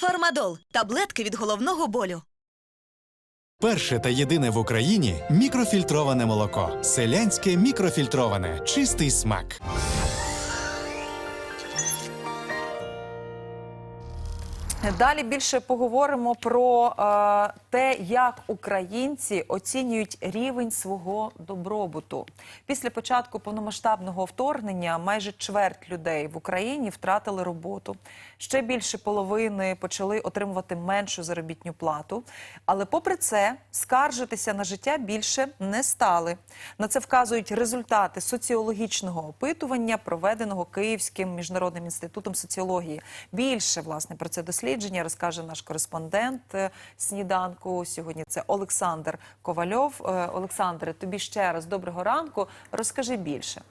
Фармадол таблетки від головного болю. Перше та єдине в Україні мікрофільтроване молоко. Селянське мікрофільтроване. Чистий смак. Далі більше поговоримо про е, те, як українці оцінюють рівень свого добробуту. Після початку повномасштабного вторгнення майже чверть людей в Україні втратили роботу. Ще більше половини почали отримувати меншу заробітню плату. Але, попри це, скаржитися на життя більше не стали. На це вказують результати соціологічного опитування, проведеного Київським міжнародним інститутом соціології. Більше власне про це дослідження розкаже наш кореспондент е, сніданку. Сьогодні це Олександр Ковальов. Е, Олександре, тобі ще раз доброго ранку. Розкажи більше.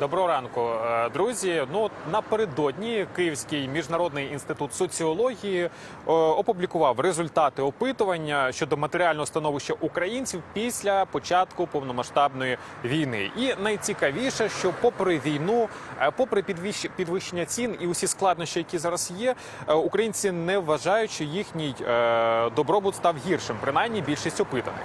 Доброго ранку, е, друзі. Ну напередодні Київський міжнародний інститут соціології е, опублікував результати опитування щодо матеріального становища українців після початку повномасштабної війни. І найцікавіше, що попри війну, е, попри підвищ- підвищення цін і усі складнощі, які зараз є, українці не вважають, що їхній добробут став гіршим, принаймні більшість опитаних.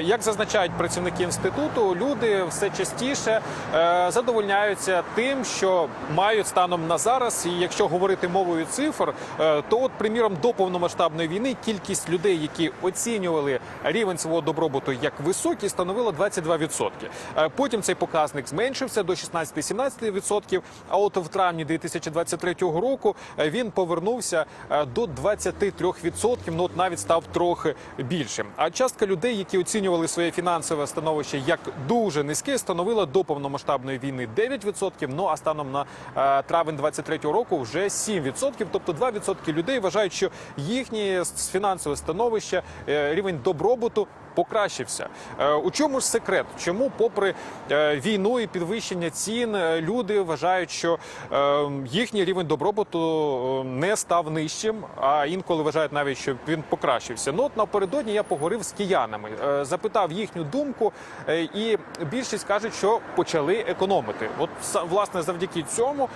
Як зазначають працівники інституту, люди все частіше е, задовольняються тим, що мають станом на зараз. І якщо говорити мовою цифр, е, то от, приміром, до повномасштабної війни кількість людей, які оцінювали рівень свого добробуту як високий, становила 22%. Е, Потім цей показник зменшився до 16-17%, А от в травні 2023 року е, він повернувся до 23%, ну от навіть став трохи більшим. А частка людей, які оцінювали своє фінансове становище як дуже низьке, становила до повномасштабної війни 9%, ну а станом на е, травень 23 року вже 7%. Тобто 2% людей вважають, що їхнє фінансове становище, е, рівень добробуту покращився. Е, У чому ж секрет? Чому, попри е, війну і підвищення цін, е, люди вважають, що їхній рівень добробуту не став нижчим, а інколи вважають навіть, що він покращився. Ну от напередодні я поговорив з киянами, запитав їхню думку, і більшість кажуть, що почали економити. От власне завдяки цьому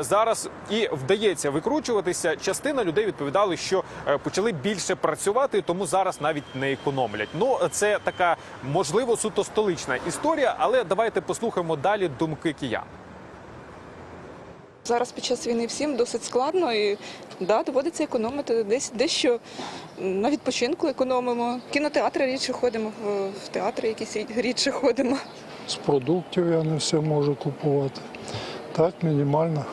зараз і вдається викручуватися. Частина людей відповідали, що почали більше працювати, тому зараз навіть не економлять. Ну це така можливо суто столична історія, але давайте послухаємо далі думки киян. Зараз під час війни всім досить складно і да, доводиться економити. Десь дещо на відпочинку економимо. Кінотеатри рідше ходимо, в, в театри якісь рідше ходимо. З продуктів я не все можу купувати. Так, мінімально,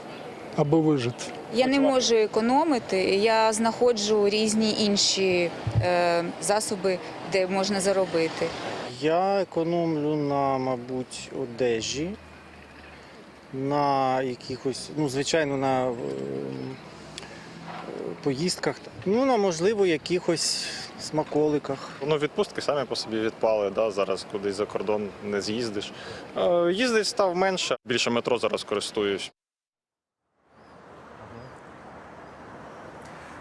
аби вижити. Я не можу економити. Я знаходжу різні інші е, засоби, де можна заробити. Я економлю на, мабуть, одежі, на якихось, ну, звичайно, на е, поїздках, ну, на, можливо, якихось смаколиках. Ну, відпустки самі по собі відпали. Да? Зараз кудись за кордон не з'їздиш. Е, Їздить став менше. Більше метро зараз користуюсь.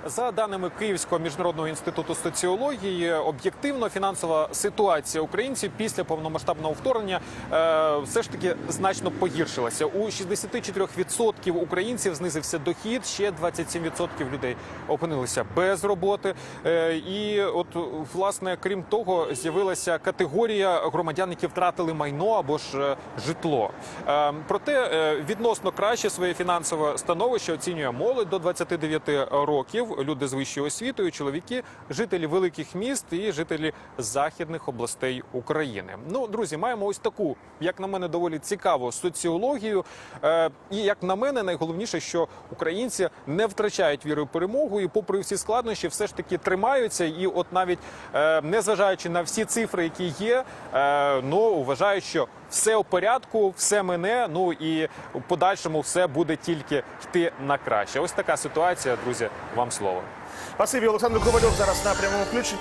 За даними Київського міжнародного інституту соціології, об'єктивно фінансова ситуація українців після повномасштабного вторгнення е, все ж таки значно погіршилася. У 64% українців знизився дохід, ще 27% людей опинилися без роботи. Е, і от власне, крім того, з'явилася категорія громадян, які втратили майно або ж е, житло. Проте відносно краще своє фінансове становище оцінює молодь до 29 років, люди з вищою освітою, чоловіки, жителі великих міст і жителі західних областей України. Ну, друзі, маємо ось таку, як на мене, доволі цікаву соціологію. Е, і як на мене, найголовніше, що українці не втрачають віри в перемогу, і попри всі складнощі, все ж таки тримаються. І от навіть е, незважаючи на всі цифри, які є, е, ну вважають, що все у порядку, все мене. Ну і в подальшому все буде тільки йти на краще. Ось така ситуація, друзі. Вам слово. Спасибі, Олександр Ковальов зараз на прямому включенні.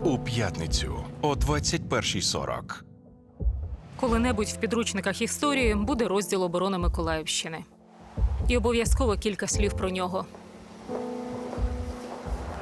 У п'ятницю о 21.40. Коли-небудь в підручниках історії буде розділ оборони Миколаївщини. І обов'язково кілька слів про нього.